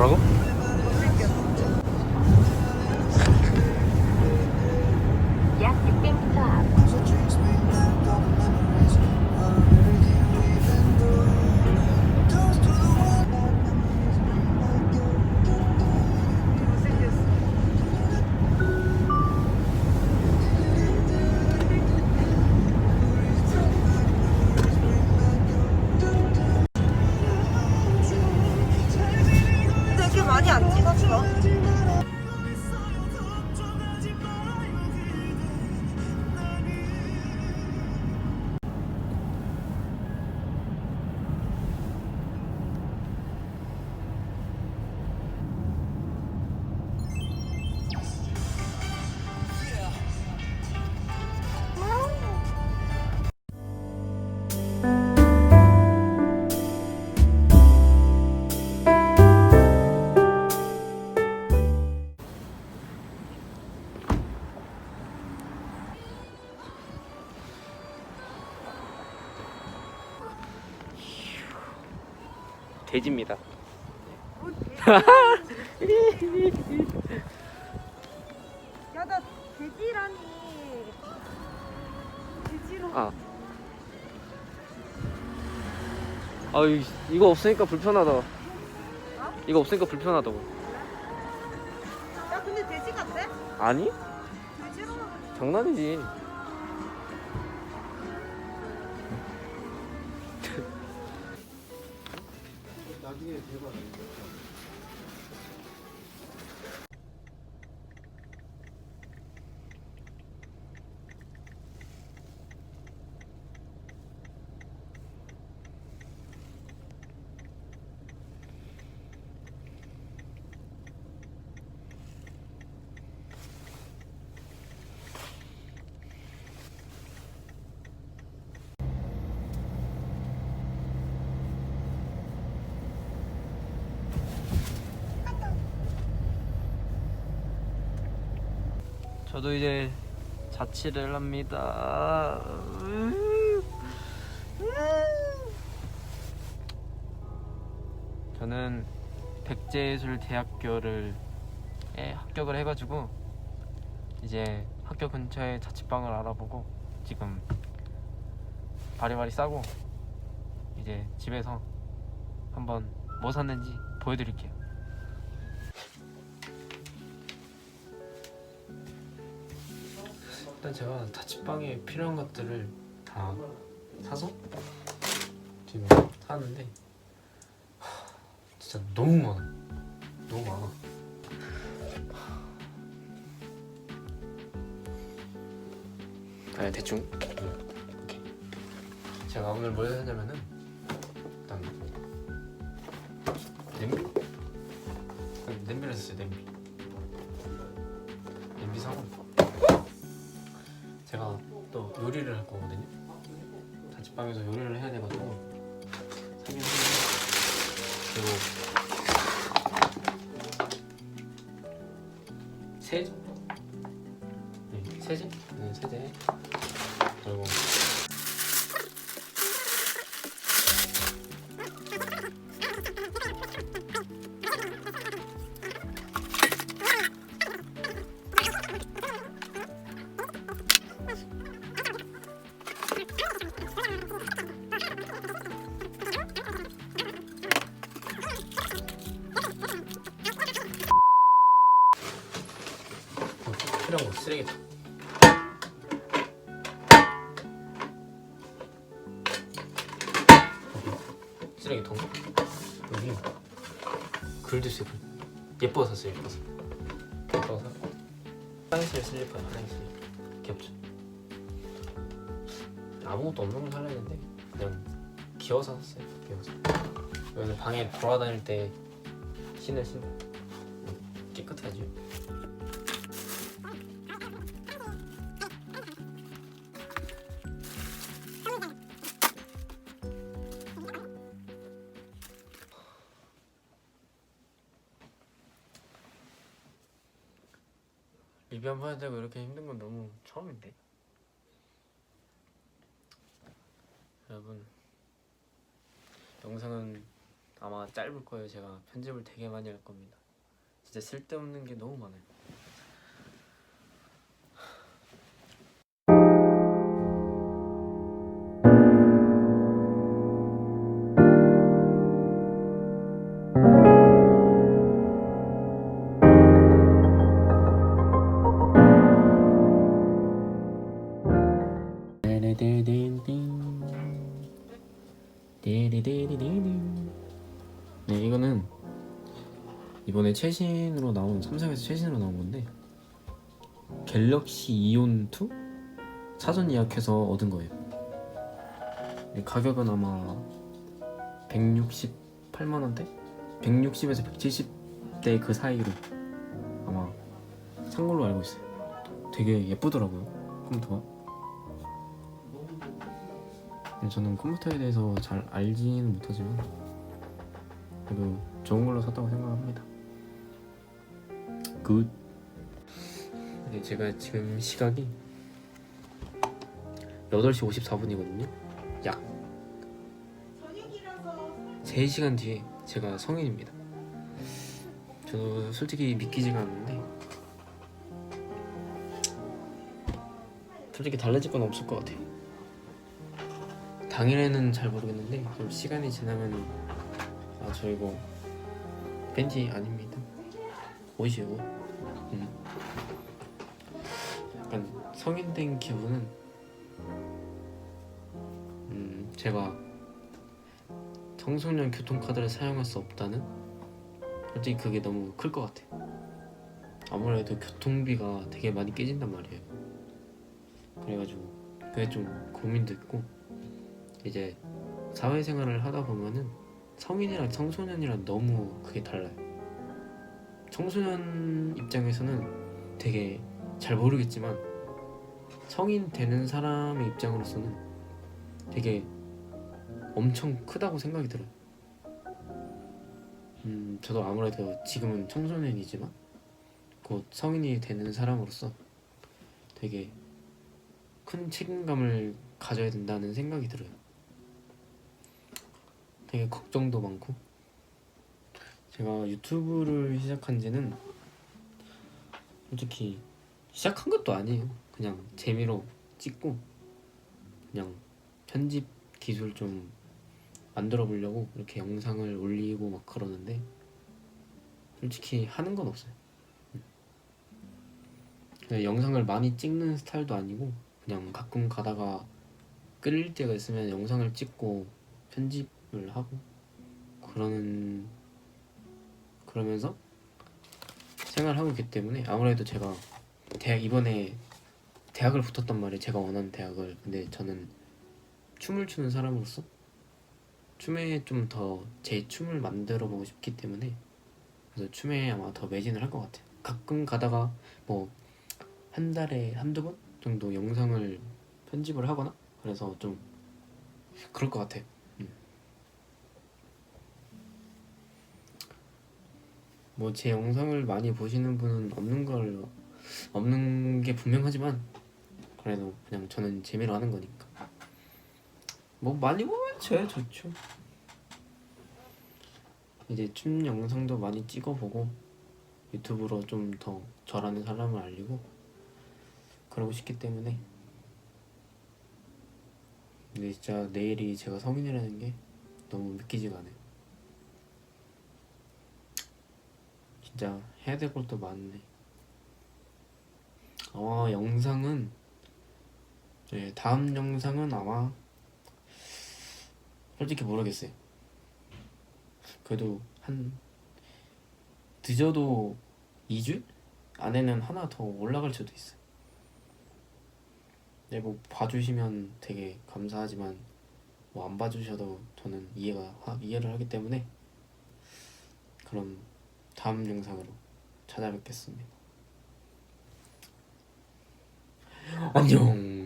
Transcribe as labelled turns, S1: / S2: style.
S1: 뭐라고? 돼지입니다.
S2: 뭔 야나 돼지라니 돼지로
S1: 아. 아 이- 이거 없으니까 불편하다. 이거 없으니까 불편하다고.
S2: 야 근데 돼지 같대?
S1: 아니?
S2: 돼지로
S1: 장난이지.
S3: 대박
S1: 저도 이제 자취를 합니다. 저는 백제예술대학교를 에 합격을 해가지고 이제 학교 근처에 자취방을 알아보고 지금 바리바리 싸고 이제 집에서 한번 뭐 샀는지 보여드릴게요. 일단 제가 자취방에 필요한 것들을 다 사서 지금 사는데 하, 진짜 너무 많아. 너무 많아. 아 대충. 이렇게 제가 오늘 뭘 샀냐면은 일단 냄비? 냄비를 샀어요 냄비 요리를 할 거거든요. 자취방에서 요리를 해야 돼가지고 그리고 세제, 네 세제, 네 세제 그리고 필요한 거 쓰레기통. 여기 쓰레기통. 여기. 글도 쓰고. 예뻐서 샀어요 예뻐서. 예뻐서. 화장실 슬리퍼 화장실. 귀엽죠? 아무것도 없는 걸 살려야 되는데. 그냥 귀여워서 샀어요 귀여워서. 오늘 방에 돌아다닐 때 신을 신어 깨끗하죠 리뷰 한번 되고 이렇게 힘든 건 너무 처음인데. 여러분 영상은 아마 짧을 거예요. 제가 편집을 되게 많이 할 겁니다. 진짜 쓸데없는 게 너무 많아요 이번에 최신으로 나온 삼성에서 최신으로 나온 건데 갤럭시 이온 2 사전 예약해서 얻은 거예요. 네, 가격은 아마 168만 원대, 160에서 170대 그 사이로 아마 산 걸로 알고 있어요. 되게 예쁘더라고요 컴퓨터가. 근데 저는 컴퓨터에 대해서 잘 알지는 못하지만 그래도 좋은 걸로 샀다고 생각합니다. 굿. 근데 제가 지금 시각이 8시 54분이거든요. 약
S2: 저녁이라서
S1: 3시간 뒤에 제가 성인입니다. 저도 솔직히 믿기지가 않는데 솔직히 달라질 건 없을 것 같아요. 당일에는 잘 모르겠는데 좀 시간이 지나면 아 저 이거 팬티 아닙니다. 옷이요. 음. 약간 성인 된 기분은 음 제가 청소년 교통카드를 사용할 수 없다는 솔직히 그게 너무 클 것 같아. 아무래도 교통비가 되게 많이 깨진단 말이에요. 그래가지고 그게 좀 고민도 있고 이제 사회생활을 하다 보면은 성인이랑 청소년이랑 너무 그게 달라요. 청소년 입장에서는 되게 잘 모르겠지만 성인 되는 사람의 입장으로서는 되게 엄청 크다고 생각이 들어요. 음, 저도 아무래도 지금은 청소년이지만 곧 성인이 되는 사람으로서 되게 큰 책임감을 가져야 된다는 생각이 들어요. 되게 걱정도 많고 제가 유튜브를 시작한 지는 솔직히 시작한 것도 아니에요. 그냥 재미로 찍고 그냥 편집 기술 좀 만들어 보려고 이렇게 영상을 올리고 막 그러는데 솔직히 하는 건 없어요. 음. 그냥 영상을 많이 찍는 스타일도 아니고 그냥 가끔 가다가 끌릴 때가 있으면 영상을 찍고 편집을 하고 그러는 그러면서 생활하고 있기 때문에 아무래도 제가 대학 이번에 대학을 붙었단 말이에요. 제가 원하는 대학을 근데 저는 춤을 추는 사람으로서 춤에 좀 더 제 춤을 만들어 보고 싶기 때문에 그래서 춤에 아마 더 매진을 할 것 같아요. 가끔 가다가 뭐 한 달에 한두 번 정도 영상을 편집을 하거나 그래서 좀 그럴 것 같아요. 뭐 제 영상을 많이 보시는 분은 없는 걸 없는 게 분명하지만 그래도 그냥 저는 재미로 하는 거니까 뭐 많이 보면 저야 좋죠. 이제 춤 영상도 많이 찍어보고 유튜브로 좀 더 저라는 사람을 알리고 그러고 싶기 때문에 근데 진짜 내일이 제가 성인이라는 게 너무 믿기지가 않아요. 진짜 해야 될 것도 많네. 아마 영상은 네, 다음 영상은 아마 솔직히 모르겠어요. 그래도 한 늦어도 2주 안에는 하나 더 올라갈 수도 있어요. 네, 뭐 봐주시면 되게 감사하지만 뭐 안 봐주셔도 저는 이해가 하, 이해를 하기 때문에 그럼 다음 영상으로 찾아뵙겠습니다. 안녕.